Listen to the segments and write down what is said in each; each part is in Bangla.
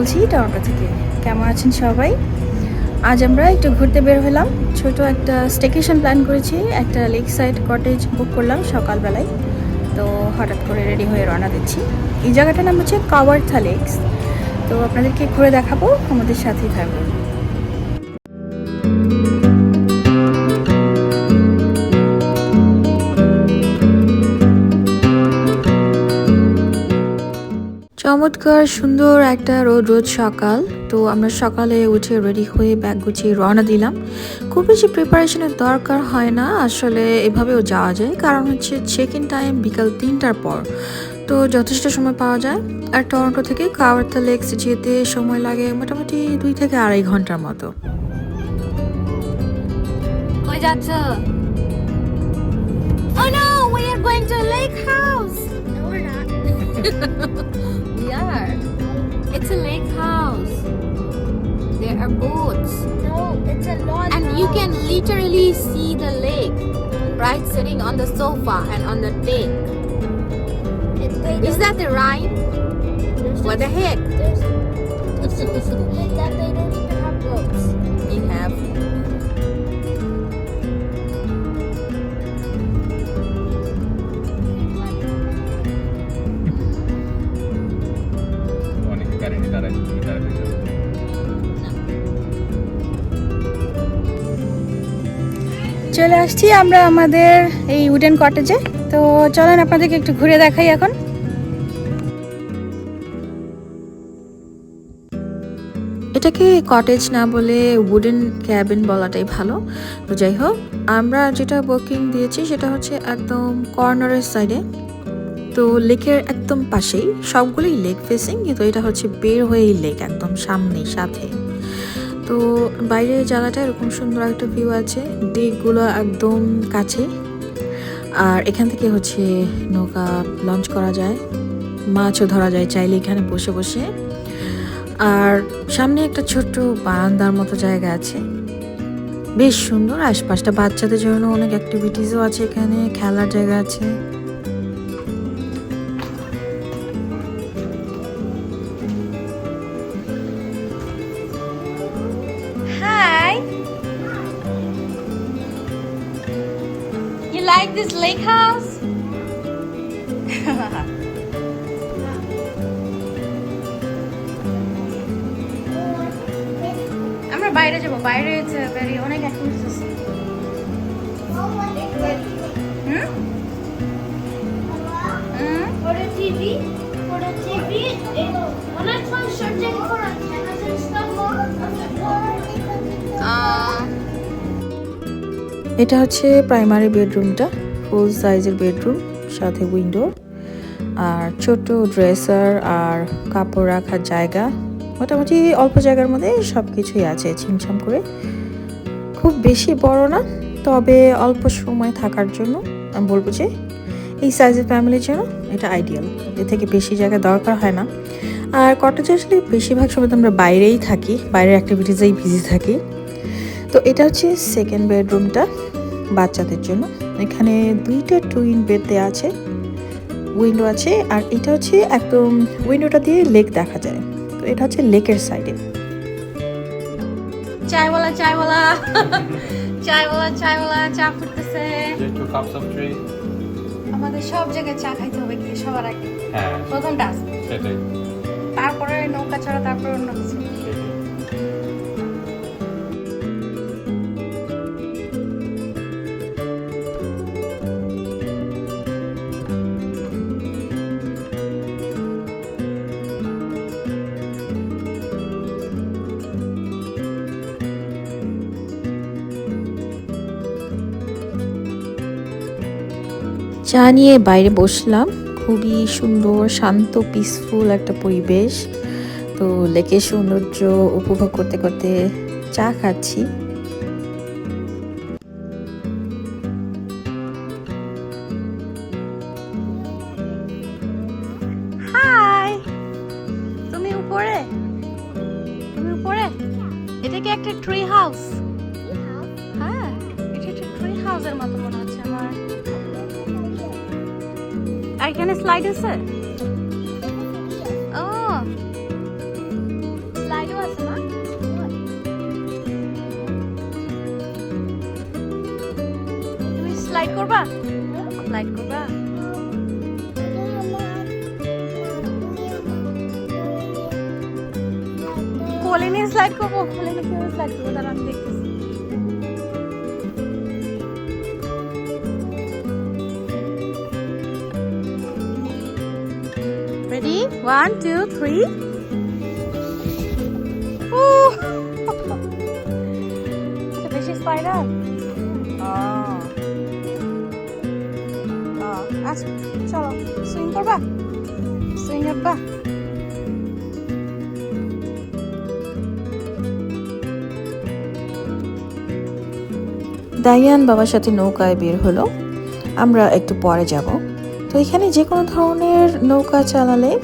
বলছি টরন্টো থেকে। কেমন আছেন সবাই? আজ আমরা একটু ঘুরতে বের হলাম। ছোট একটা স্টেকেশন প্ল্যান করেছি। একটা লেক সাইড কটেজ বুক করলাম সকালবেলায়। তো হঠাৎ করে রেডি হয়ে রওনা দিচ্ছি। এই জায়গাটার নাম হচ্ছে কাওয়ার্থা লেকস তো আপনাদেরকে ঘুরে দেখাবো, আমাদের সাথেই থাকবেন চমৎকার সুন্দর একটা রোদ রোদ সকাল। তো আমরা সকালে উঠে রেডি হয়ে ব্যাগ গুছিয়ে রওনা দিলাম। খুব বেশি প্রিপারেশনের দরকার হয় না। আসলে এভাবেও যাওয়া যায়। কারণ হচ্ছে চেক ইন টাইম বিকাল তিনটার পর। তো যথেষ্ট সময় পাওয়া যায়। আর টরন্টো থেকে কাওয়ার্থা লেকস যেতে সময় লাগে মোটামুটি দুই থেকে আড়াই ঘণ্টার মতো। কই যাচ্ছ? Oh no, we are going to lake house. No, we're not. We are. It's a lake house. There are boats. No, it's a lodge. And you can literally see the lake right sitting on the sofa and on the deck. Is that the rhyme? What the heck? There's, it's so stupid that they don't even have boats. চলে আসছি আমরা আমাদের এই উডেন কটেজে তো চলেন আপনাদেরকে একটু ঘুরে দেখাই এখন। এটাকে কটেজ না বলে উডেন ক্যাবিন বলাটাই ভালো। তো যাই হোক, আমরা যেটা বুকিং দিয়েছি সেটা হচ্ছে একদম কর্নারের সাইডে তো লেকের একদম পাশেই, সবগুলোই লেক ফেসিং কিন্তু এটা হচ্ছে বের হয়েই লেক একদম সামনেই, সাথে। তো বাইরের জায়গাটা এরকম সুন্দর একটা ভিউ আছে। দিকগুলো একদম কাছে। আর এখান থেকে হচ্ছে নৌকা লঞ্চ করা যায়। মাছও ধরা যায় চাইলে এখানে বসে বসে। আর সামনে একটা ছোট্ট বারান্দার মতো জায়গা আছে। বেশ সুন্দর। আশপাশটা বাচ্চাদের জন্য অনেক অ্যাক্টিভিটিসও আছে এখানে। খেলার জায়গা আছে। Like this lake house? আমরা বাইরে যাব বাইরে ভেরি অনেক অ্যাক্টিভিটিস আছে হুম হুম For the এটা হচ্ছে প্রাইমারি বেডরুমটা ফুল সাইজের বেডরুম সাথে উইন্ডো আর ছোট ড্রেসার আর কাপড় রাখার জায়গা। মোটামুটি অল্প জায়গার মধ্যে সব কিছুই আছে, ছিমছাম করে। খুব বেশি বড় না, তবে অল্প সময় থাকার জন্য আমি বলব যে এই সাইজের ফ্যামিলির জন্য এটা আইডিয়াল এর থেকে বেশি জায়গা দরকার হয় না। আর কটেজে আসলে বেশিরভাগ সময় তো আমরা বাইরেই থাকি, বাইরের অ্যাক্টিভিটিসেই বিজি থাকি। তো এটা হচ্ছে সেকেন্ড বেডরুমটা বাচ্চাদের জন্য। এখানে দুইটা টুইন বেড দেওয়া আছে উইন্ডো আছে আর এটা হচ্ছে একদম উইন্ডোটা দিয়ে লেক দেখা যায়। তো এটা হচ্ছে লেকের সাইডে চায়ওয়ালা চায়ওয়ালা চায়ওয়ালা চায়ওয়ালা চা ফুটতেছে। আমাদের সব জায়গায় চা খাইতে হবে কি সবার আগে। হ্যাঁ। প্রথম টাস্ক তারপরে নৌকা ছাড়া তারপরে অন্য কিছু। চা নিয়ে বাইরে বসলাম। খুবই সুন্দর, শান্ত পিসফুল একটা পরিবেশ। তো লেকের সৌন্দর্য উপভোগ করতে করতে চা খাচ্ছি। কোলে নিয়ে স্লাইড করব কোলে নিয়ে স্লাইড করব তারা আমি দেখতেছি রেডি ওয়ান টু থ্রি বেশি স্পাইডার আচ্ছা চলো সুইং করবা? সুইং উঠবা দাইয়ান বাবার সাথে নৌকায় বের হলো। আমরা একটু পরে যাব। তো এখানে যে কোনো ধরনের নৌকা চালালে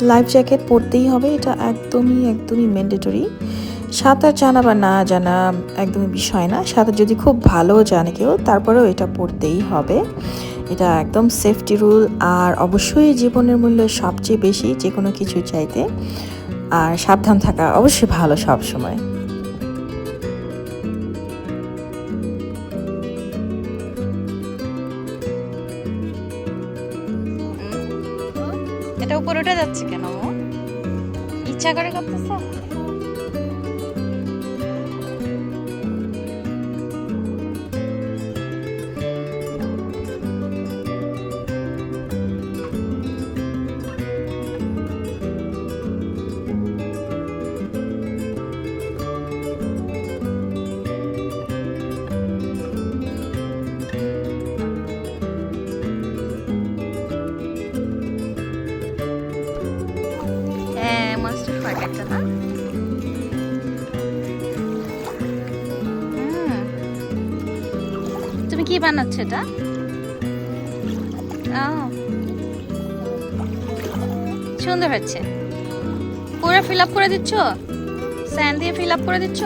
লাইফ জ্যাকেট পরতেই হবে। এটা একদমই একদমই ম্যান্ডেটরি সাঁতার জানা বা না জানা একদমই বিষয় না। সাঁতার যদি খুব ভালো জানে কেউ, তারপরেও এটা পড়তেই হবে। এটা একদম সেফটি রুল আর অবশ্যই জীবনের মূল্য সবচেয়ে বেশি যে কোনো কিছু চাইতে। আর সাবধান থাকা অবশ্যই ভালো সব সময়। এটা উপরে উঠে যাচ্ছে কেন ও? ইচ্ছা করে করতেছে তুমি কি বানাচ্ছ এটা। সুন্দর হচ্ছে। পুরো ফিল আপ করে দিচ্ছ? স্যান্ড দিয়ে ফিল আপ করে দিচ্ছ?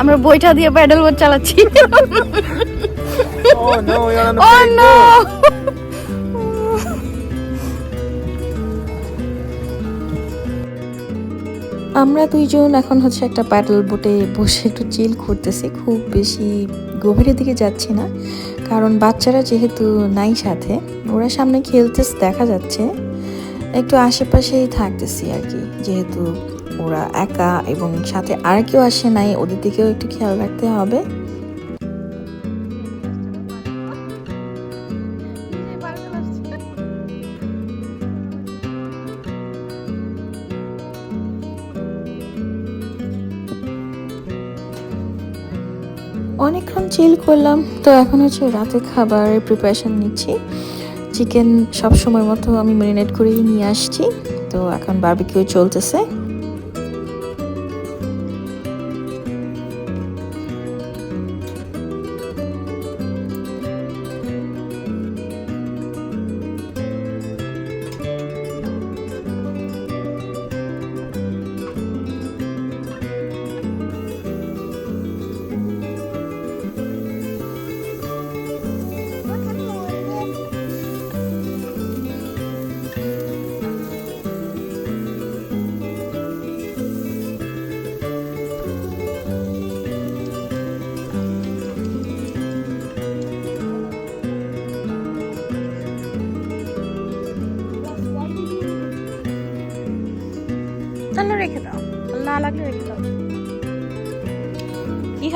আমরা বইটা দিয়ে প্যাডেল বোট চালাচ্ছি। Oh no, you're on a Oh no! আমরা দুইজন এখন হচ্ছে একটা প্যাডেল বোটে বসে একটু চিল করতেছি। খুব বেশি গভীরের দিকে যাচ্ছি না কারণ বাচ্চারা যেহেতু নাই সাথে ওরা সামনে খেলতেছে দেখা যাচ্ছে। একটু আশেপাশেই থাকতেছি আর কি যেহেতু ওরা একা এবং সাথে আর কেউ আসে নাই, ওদের দিকেও একটু খেয়াল রাখতে হবে। অনেকক্ষণ চিল করলাম, তো এখন হচ্ছে রাতে খাবারের প্রিপারেশন নিচ্ছি। চিকেন সব সময় মতো আমি ম্যারিনেট করেই নিয়ে আসছি, তো এখন বারবিকিউ চলতেছে।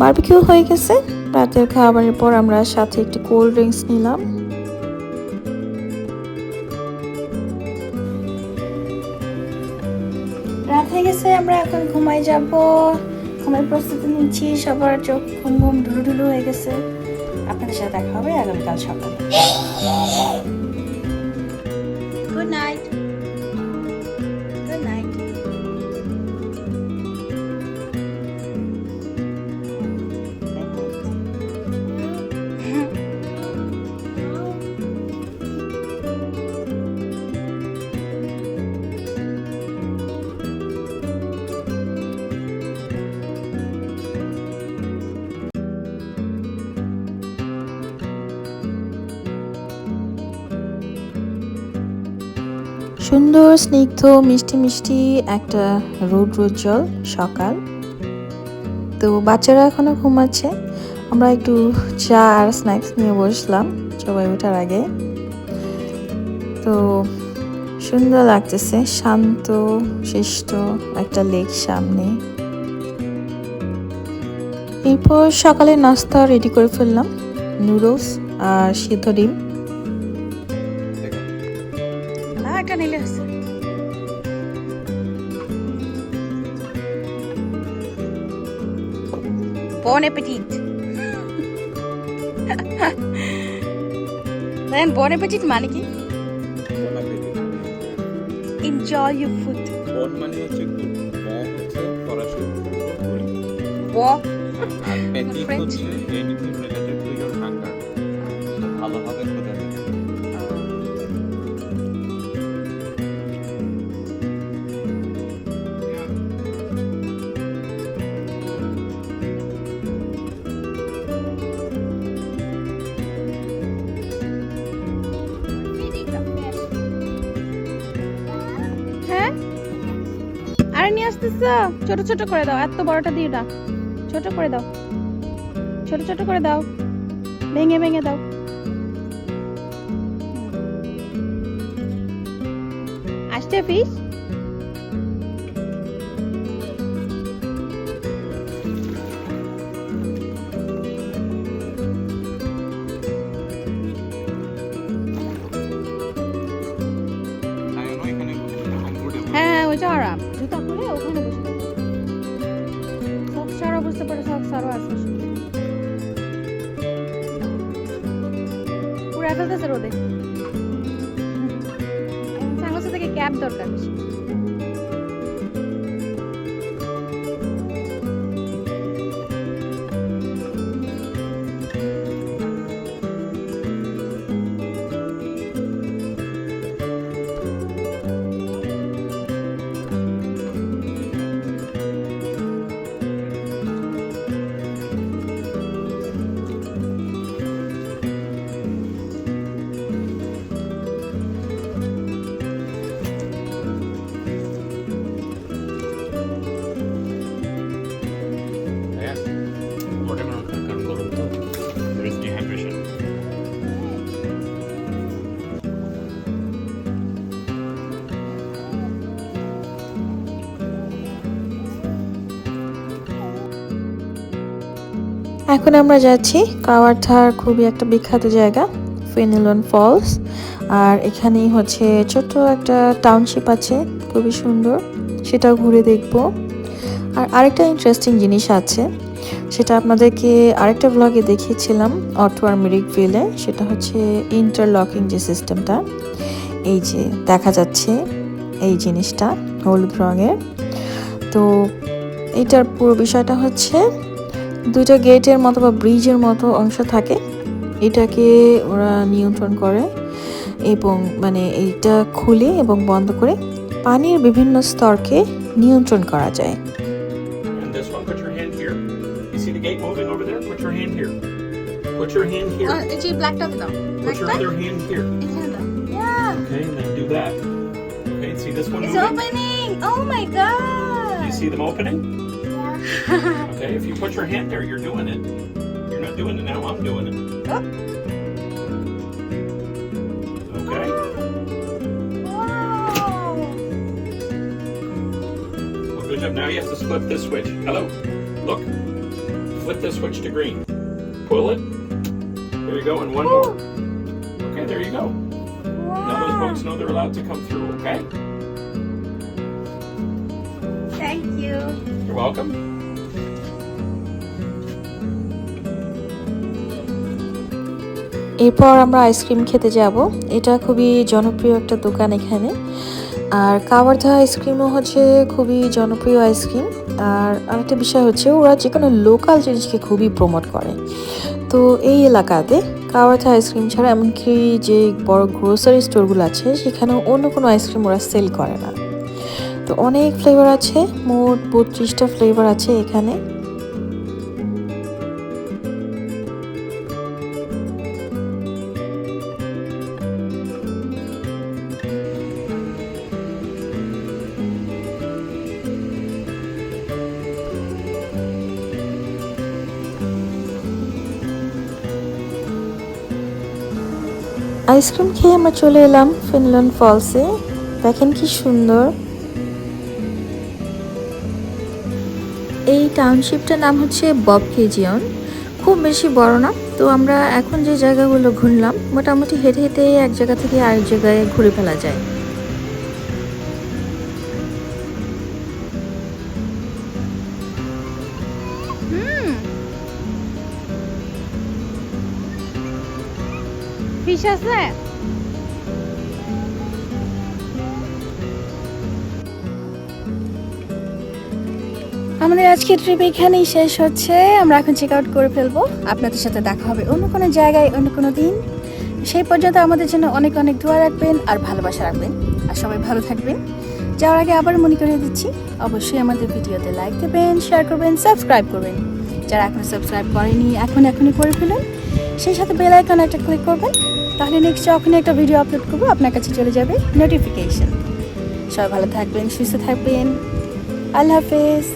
বারবিকিউ হয়ে গেছে। রাতের খাবারের পর আমরা সাথে একটি কোল্ড ড্রিঙ্কস নিলাম। রাত হয়ে গেছে, আমরা এখন ঘুমাই যাব। ঘুমের প্রস্তুতি নিচ্ছি, সবার চোখ ঘুম ঘুম ঢুলু ঢুলু হয়ে গেছে। আপনাদের সাথে দেখা হবে আগামীকাল সকালে। সুন্দর, স্নিগ্ধ, মিষ্টি মিষ্টি একটা রোদ রোজ্জ্বল সকাল। তো বাচ্চারা এখনও ঘুমাচ্ছে। আমরা একটু চা আর স্ন্যাক্স নিয়ে বসলাম সবাই ওঠার আগে। তো সুন্দর লাগতেছে, শান্ত শিষ্ট একটা লেক সামনে। এরপর সকালে নাস্তা রেডি করে ফেললাম নুডলস আর সিদ্ধ ডিম। Bon appetit. দেন bon appetit মানে কি? এনজয় ইউর ফুড বন মানে হচ্ছে গুড বন হচ্ছে ফরাসি Bon. পেটিক French? হচ্ছে এনিথিং রিলেটেড ছোট ছোট করে দাও, এত বড়টা দিও না। ছোট করে দাও। ছোট ছোট করে দাও। ভেঙে ভেঙে দাও। আসছে ফিস পুরো রোদে। সানগ্লাসের থেকে ক্যাব দরকার এখন আমরা যাচ্ছি কাওয়ারথার খুবই একটা বিখ্যাত জায়গা, ফেনিলন ফলস। আর এখানেই হচ্ছে ছোট্ট একটা টাউনশিপ আছে, খুবই সুন্দর, সেটাও ঘুরে দেখব। আর আরেকটা ইন্টারেস্টিং জিনিস আছে, সেটা আপনাদেরকে আরেকটা ব্লগে দেখিয়েছিলাম অটোয়ার মিরিক ভিলে সেটা হচ্ছে ইন্টারলকিং যে সিস্টেমটা এই যে দেখা যাচ্ছে এই জিনিসটা, হলুদ রঙের। তো এটার পুরো বিষয়টা হচ্ছে দুইটা গেটের মতো বা ব্রিজের মতো অংশ থাকে। এটাকে ওরা নিয়ন্ত্রণ করে এবং মানে এটা খুলে এবং বন্ধ করে পানির বিভিন্ন স্তরকে নিয়ন্ত্রণ করা যায়। Okay, if you put your hand there, you're doing it. You're not doing it now, I'm doing it. Okay, Wow. well, good job. Now you have to flip this switch. Hello, look. Flip this switch to green. Pull it. There you go, and one more. Okay, there you go. Now those folks know they're allowed to come through, okay? Thank you. You're welcome. এরপর আমরা আইসক্রিম খেতে যাব। এটা খুবই জনপ্রিয় একটা দোকান এখানে। আর কাওয়ার্ধা আইসক্রিমও হচ্ছে খুবই জনপ্রিয় আইসক্রিম। আর আরেকটা বিষয় হচ্ছে, ওরা যে কোনো লোকাল জিনিসকে খুবই প্রমোট করে। তো এই এলাকাতে কাওয়ার্ধা আইসক্রিম ছাড়া এমনকি যে বড় গ্রোসারি স্টোরগুলো আছে, সেখানেও অন্য কোনো আইসক্রিম ওরা সেল করে না। তো অনেক ফ্লেভার আছে, মোট বত্রিশটা ফ্লেভার আছে এখানে। আইসক্রিম খেয়ে আমরা চলে এলাম ফিনল্যান্ড ফলসে। দেখেন কি সুন্দর। এই টাউনশিপটার নাম হচ্ছে বব কেজিয়ন খুব বেশি বড় না, তো আমরা এখন যে জায়গাগুলো ঘুরলাম, মোটামুটি হেঁটে হেঁটে এক জায়গা থেকে আরেক জায়গায় ঘুরে ফেলা যায়। আছে? আমাদের আজকের ট্রিপ এখানেই শেষ হচ্ছে। আমরা এখন চেক আউট করে ফেলব। আপনাদের সাথে দেখা হবে অন্য কোনো জায়গায়, অন্য কোনো দিন। সেই পর্যন্ত আমাদের জন্য অনেক অনেক দোয়া রাখবেন আর ভালোবাসা রাখবেন। আর সবাই ভালো থাকবেন। যাওয়ার আগে আবার মনে করিয়ে দিচ্ছি, অবশ্যই আমাদের ভিডিওতে লাইক দেবেন শেয়ার করবেন সাবস্ক্রাইব করবেন। যারা এখনও সাবস্ক্রাইব করেনি এখন এখনই করে ফেলুন। সেই সাথে বেল আইকন একটা ক্লিক করবেন। তাহলে নেক্সট যখনই একটা ভিডিও আপলোড করব, আপনার কাছে চলে যাবে নোটিফিকেশন সবাই ভালো থাকবেন, সুস্থ থাকবেন। আল্লাহ হাফেজ।